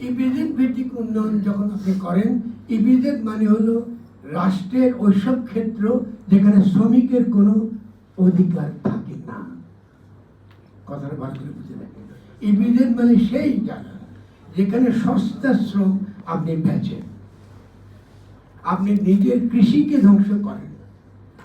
EPZ ভিত্তিক উন্নয়ন যখন আপনি করেন ইপিজেড মানে হলো রাষ্ট্রের ওইসব ক্ষেত্র যেখানে শ্রমিকের কোনো অধিকার থাকে না। কথাটা ভালো করে বুঝে রাখেন। ইপিজেড মানে সেই জায়গা যেখানে সস্তা শ্রম আপনি বেচেন। আপনি নিজের কৃষিকে ধ্বংস করেন।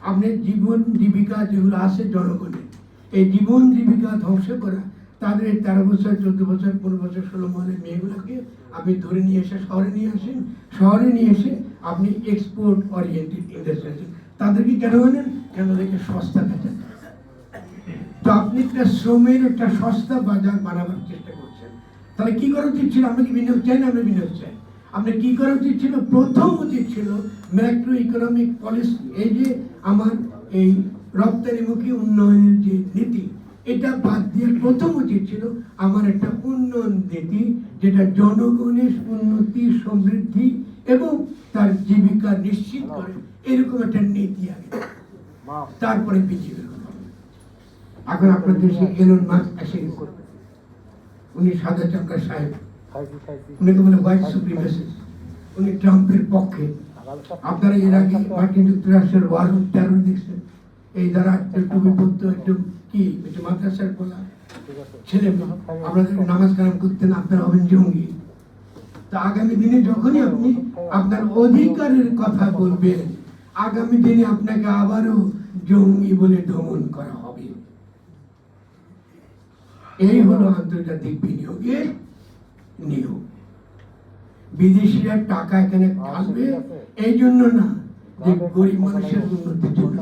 আপনি জীবন জীবিকা যেগুলো আছে জনগণের, এই জীবন জীবিকা ধ্বংস করা তাদের এই তেরো বছর, চোদ্দ বছর, পনেরো বছর, ষোলো মাসের মেয়েগুলোকে আপনি ধরে নিয়ে এসে শহরে নিয়ে আসেন। শহরে নিয়ে এসে আপনি এক্সপোর্ট ওরিয়েন্টেড ইন্ডাস্ট্রি আছেন তাদেরকে কেন আনেন? কেন তাদেরকে সস্তা বেচেন তো আপনি একটা শ্রমের একটা সস্তা বাজার বানাবার চেষ্টা করছেন। তাহলে কি করা উচিত ছিল? আমরা কি বিনিয়োগ চাই না আমরা বিনিয়োগ চাই? আপনি কি করা উচিত ছিল? প্রথম উচিত ছিল ম্যাক্রো ইকোনমিক পলিসি এই যে আমার এই রপ্তানিমুখী উন্নয়নের যে নীতি এটা বাদ দিয়ে প্রথম উচিত ছিল আমার একটা উন্নয়ন নীতি যেটা জনগণের উন্নতি, সমৃদ্ধি এবং তার জীবিকা নিশ্চিত করে। এরকম একটা নীতি আগে। তারপরে হবে। এখন আপনার দেশে এলন মাস্ক এসে উনি সাদা চক্র সাহেব। উনিকে বলে হোয়াইট সুপ্রিমেসিস্ট উনি ট্রাম্পের পক্ষে। আপনারা এর আগে মার্কিন যুক্তরাষ্ট্রের ওয়ার অফ টেরর দেখছেন। এই দ্বারা একটু বিপত্ত একটু কি একটু মাদ্রাসার বলা ছেলে আপনাদের নামাজ কালাম করতেন আপনারা হবেন জঙ্গি। তা আগামী দিনে যখনই আপনি আপনার অধিকারের কথা বলবেন, আগামী দিনে আপনাকে আবারও জঙ্গি বলে দমন করা হবে। এই হলো আন্তর্জাতিক বিনিয়োগের নিয়ম। বিদেশিরা টাকা এখানে ঢালবে, এই জন্য না যে গরিব মানুষের উন্নতির জন্য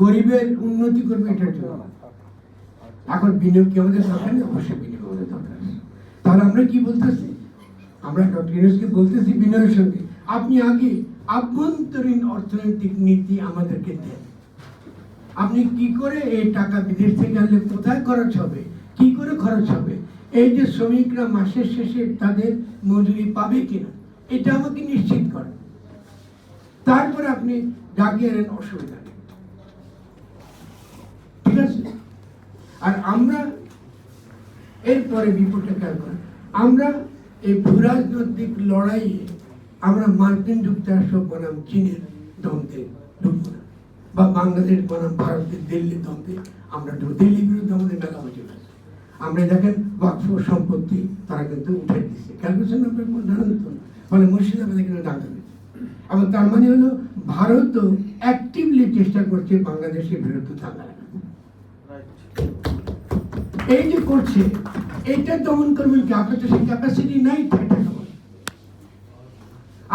গরিবের উন্নতি করবে, এটার জন্য এখন বিনিয়োগ কি আমাদের দরকার নেই? অবশ্যই বিনিয়োগ আমাদের দরকার তাহলে আমরা কি বলতেছি? আমরা ডক্টর বলতেছি বিনয়ের সঙ্গে, আপনি আগে আভ্যন্তরীণ অর্থনৈতিক নীতি আমাদেরকে দেন। আপনি কি করে এই টাকা বিদেশ থেকে আনলে কোথায় খরচ হবে? কি করে খরচ হবে? এই যে শ্রমিকরা মাসের শেষে তাদের মজুরি পাবে কিনা, এটা আমাকে নিশ্চিত করেন। তারপরে আপনি ডাকিয়ে নেন অসুবিধা নেই ঠিক আছে আর আমরা এরপরে বিপদটা করেন আমরা এই ভূরাজনৈতিক লড়াইয়ে আমরা মার্কিন যুক্তরাষ্ট্র বনাম চীনের দ্বন্দ্বে ঢুকবো না। বা বাংলাদেশ বনাম ভারতের দিল্লি দ্বন্দ্বে। আমরা দিল্লির বিরুদ্ধে আমাদের মেলা হয়ে হয়েছে। আমরা দেখেন ওয়াকফ সম্পত্তি তারা কিন্তু উঠে দিচ্ছে খেয়াল করছেন না আপনার জানেন তো ফলে মুর্শিদাবাদে কিন্তু ডাকা দিচ্ছে এবং তার মানে হলো ভারতও অ্যাক্টিভলি চেষ্টা করছে বাংলাদেশের বিরুদ্ধে থাকা এই যে করছে এটা দমন করবেন কি, আপনার তো সেই ক্যাপাসিটি নাই।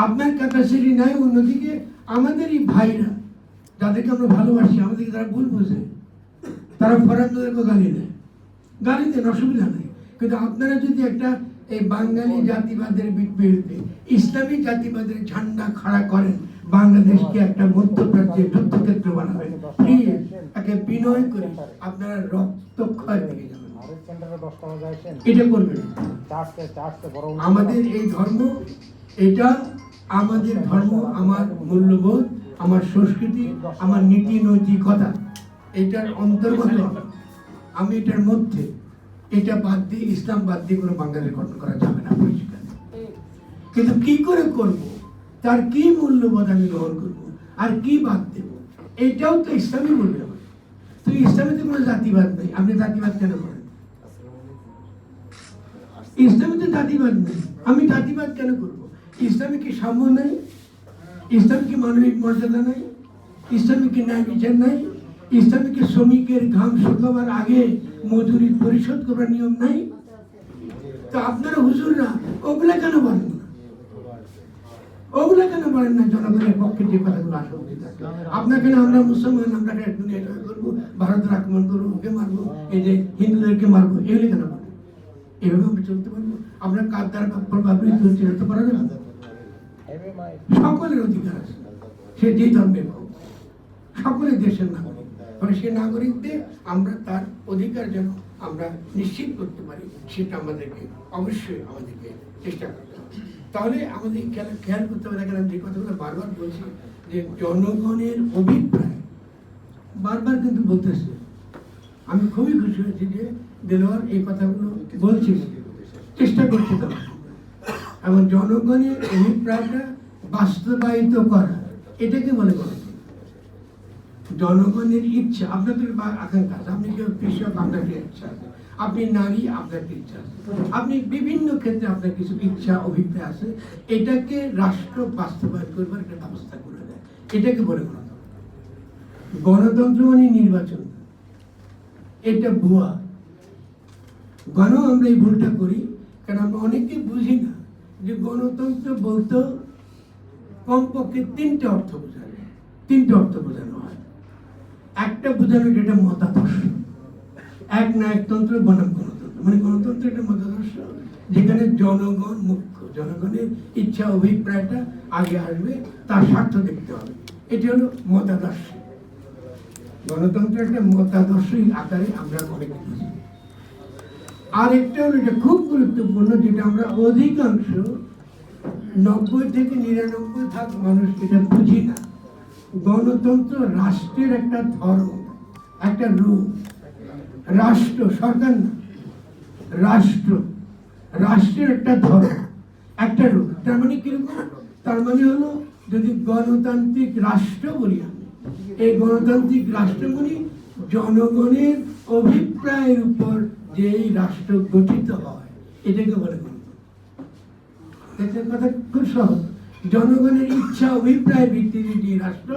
আপনার ক্যাপাসিটি নাই, অন্যদিকে আমাদেরই ভাইরা, যাদেরকে আমরা ভালোবাসি, আমাদেরকে তারা ভুল বোঝে। তারা ফরানদেরকে গালি দেয় গালি দেন অসুবিধা নেই। কিন্তু আপনারা যদি একটা এই বাঙালি জাতিবাদের বিরুদ্ধে ইসলামী জাতিবাদের ঝান্ডা খাড়া করেন, বাংলাদেশকে একটা মধ্যপ্রাচ্যের যুদ্ধক্ষেত্র বানাবেন। প্লিজ তাকে বিনয় করে আপনারা রক্তক্ষয় থেকে এটা আমাদের এই ধর্ম এটা আমাদের ধর্ম আমার মূল্যবোধ আমার সংস্কৃতি আমার নীতি নৈতিকতা। এটার অন্তর্গত আমি। এটার মধ্যে এটা বাদ দিয়ে ইসলাম বাদ দিয়ে কোনো বাঙালি গঠন করা যাবে না কিন্তু কি করে করব? তার কি মূল্যবোধ আমি গ্রহণ করব? আর কি বাদ দেব? এটাও তো ইসলামই বলবে আমার তো ইসলামীতে কোনো জাতিবাদ নেই। আপনি জাতিবাদ কেন করেন? ইসলামীতে জাতিবাদ নেই আমি জাতিবাদ কেন করব? ইসলামে কি সাম্য নেই? ইসলাম কি মানবিক মর্যাদা নেই? ইসলামে কি ন্যায় বিচার নাই? ইসলামে কি শ্রমিকের ঘাম শুকাবার আগে মজুরি পরিশোধ করার নিয়ম নাই? তো আপনারা হুজুররা ওগুলা কেন বলেন না? ওগুলা কেন বলেন না জনগণের পক্ষে যে কথাগুলো আসা উচিত আছে? আপনাকে আমরা মুসলমান, আমরা করব ভারতের আক্রমণ করব, ওকে মারবো, এই যে হিন্দুদেরকে মারবো, এগুলি কেন এভাবে চলতে পারব? আমরা কার দ্বারা প্রভাবিত হচ্ছে পারা যাবে? সকলের অধিকার আছে। সে যেই ধর্মের হোক, সকলের দেশের নাগরিক। ফলে সে নাগরিকদের আমরা তার অধিকার যেন আমরা নিশ্চিত করতে পারি, সেটা আমাদেরকে অবশ্যই আমাদেরকে চেষ্টা করতে হবে। তাহলে আমাদের খেয়াল খেয়াল করতে হবে, দেখেন যে কথাগুলো বারবার বলছি, যে জনগণের অভিপ্রায় বারবার কিন্তু বলতেছে আমি খুবই খুশি হয়েছি যে দেলোয়ার এই কথাগুলো বলছিস চেষ্টা করছে তো এবং জনগণের অভিপ্রায়টা বাস্তবায়িত করা, এটাকে মনে গণতন্ত্র জনগণের ইচ্ছা, আপনাদের আকাঙ্ক্ষা আপনি কেউ কৃষক, আপনার ইচ্ছা আছে? আপনি নারী, আপনার ইচ্ছা আছে? আপনি বিভিন্ন ক্ষেত্রে আপনার কিছু ইচ্ছা, অভিপ্রায় আছে। এটাকে রাষ্ট্র বাস্তবায়ন করবার একটা ব্যবস্থা করে দেয়। এটাকে বলে গণতন্ত্র গণতন্ত্র মানে নির্বাচন। এটা ভুয়া। গণ আমরা এই ভুলটা করি, কারণ আমরা অনেকে বুঝি না যে গণতন্ত্র বলতে কমপক্ষে তিনটে অর্থ বোঝানো তিনটে অর্থ বোঝানো হয়। একটা বোঝানো যেটা মতাদর্শ। এক না নায়কতন্ত্র বনাম গণতন্ত্র। মানে গণতন্ত্র একটা মতাদর্শ, যেখানে জনগণ মুখ্য। জনগণের ইচ্ছা, অভিপ্রায়টা আগে আসবে, তার স্বার্থ দেখতে হবে। এটি হলো মতাদর্শ। গণতন্ত্র একটা মতাদর্শই আকারে আমরা অনেক বুঝি আর একটা হলো এটা খুব গুরুত্বপূর্ণ, যেটা আমরা অধিকাংশ নব্বই থেকে নিরানব্বই ভাগ মানুষ এটা বুঝি না। গণতন্ত্র রাষ্ট্রের একটা ধর্ম, একটা রূপ। রাষ্ট্র, সরকার না। রাষ্ট্র, রাষ্ট্রের একটা ধর্ম, একটা রূপ। তার মানে কীরকম? তার মানে হলো যদি গণতান্ত্রিক রাষ্ট্র বলি আমি এই গণতান্ত্রিক রাষ্ট্র বলি জনগণের অভিপ্রায়ের উপর যে এই রাষ্ট্র গঠিত হয়, এটাকে বলে গণতন্ত্র কথা খুব সহজ। জনগণের ইচ্ছা, অভিপ্রায় ভিত্তিতে যে রাষ্ট্র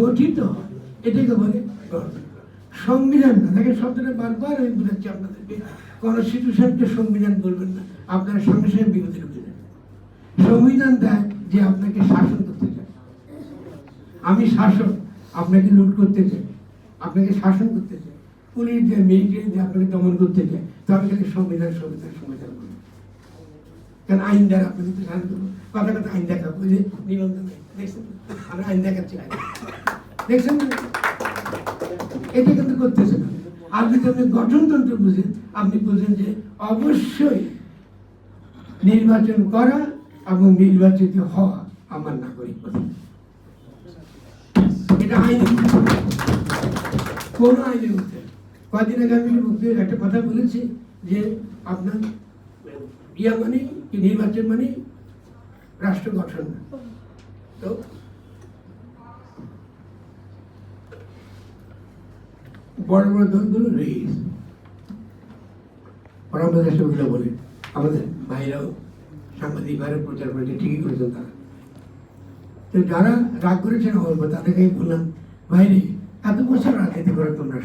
গঠিত হয়, এটাকে বলে গণতন্ত্র সংবিধান না, দেখেন শব্দটা বারবার আমি বোঝাচ্ছি আপনাদেরকে। কনস্টিটিউশনকে সংবিধান বলবেন না, আপনারা সঙ্গে সঙ্গে বিরোধী যাবেন সংবিধান দেয় যে আপনাকে শাসন করতে চায়। আমি শাসক আপনাকে লুট করতে চাই আপনাকে শাসন করতে চাই পুলিশ দিয়ে মিলিটারি দিয়ে আপনাকে দমন করতে চায় তাহলে খালি সংবিধান সংবিধান সংবিধান বলুন কারণ আইন দ্বারা আপনাকে তো শাসন করব কথা কথা আইন ওই যে নিবন্ধন। দেখছেন তো? আমরা আইন দেখাচ্ছি দেখছেন এটা কিন্তু করতেছে না আর যদি আপনি গঠনতন্ত্র বুঝেন, আপনি বুঝেন যে অবশ্যই নির্বাচন করা এবং নির্বাচিত হওয়া আমার নাগরিক অধিকার। আইনের মধ্যে। কোন আইনের মধ্যে কদিন আগে আমি মুখে একটা কথা বলেছি যে আপনার ইয়া মানে কি নির্বাচন মানে রাষ্ট্র গঠন তো বড় বড় দলগুলো রেস পরম্পরা বলে, আমাদের ভাইরাও সাংবাদিক ভাইরা প্রচার করেছে, ঠিকই করেছেন তারা তো যারা রাগ করেছেন অল্প তাদেরকে অনেকেই বললাম ভাইরে এত বছর রাজনীতি করে তোমরা